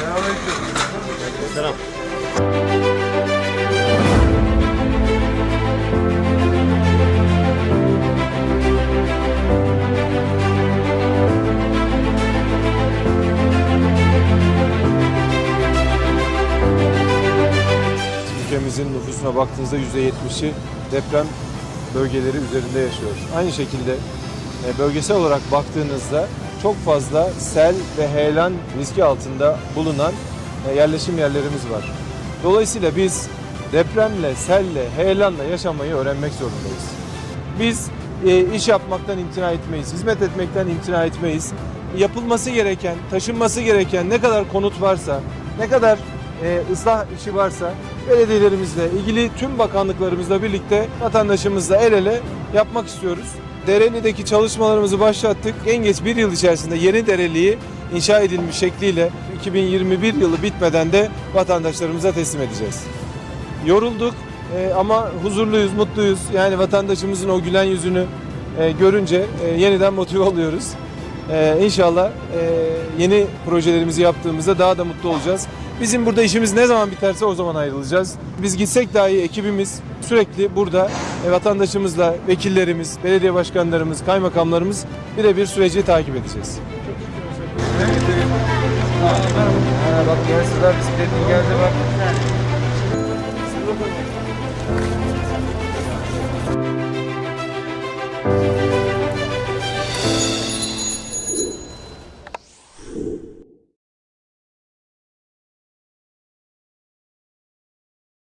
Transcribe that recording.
Selamünaleyküm. Selam. Ülkemizin nüfusuna baktığınızda %70'i deprem bölgeleri üzerinde yaşıyor. Aynı şekilde e, bölgesel olarak baktığınızda çok fazla sel ve heyelan riski altında bulunan e, yerleşim yerlerimiz var. Dolayısıyla biz depremle, selle, heyelanla yaşamayı öğrenmek zorundayız. Biz e, iş yapmaktan imtina etmeyiz, hizmet etmekten imtina etmeyiz. Yapılması gereken, taşınması gereken ne kadar konut varsa, ne kadar e, ıslah işi varsa belediyelerimizle, ilgili tüm bakanlıklarımızla birlikte vatandaşımızla el ele yapmak istiyoruz. Dereli'deki çalışmalarımızı başlattık. En geç bir yıl içerisinde yeni Dereli'yi inşa edilmiş şekliyle 2021 yılı bitmeden de vatandaşlarımıza teslim edeceğiz. Yorulduk e, ama huzurluyuz, mutluyuz. Yani vatandaşımızın o gülen yüzünü e, görünce e, yeniden motive oluyoruz. E, inşallah e, yeni projelerimizi yaptığımızda daha da mutlu olacağız. Bizim burada işimiz ne zaman biterse o zaman ayrılacağız. Biz gitsek dahi ekibimiz sürekli burada vatandaşımızla vekillerimiz, belediye başkanlarımız, kaymakamlarımız birebir süreci takip edeceğiz. Ha, bak gençler bisikletli geldi bak.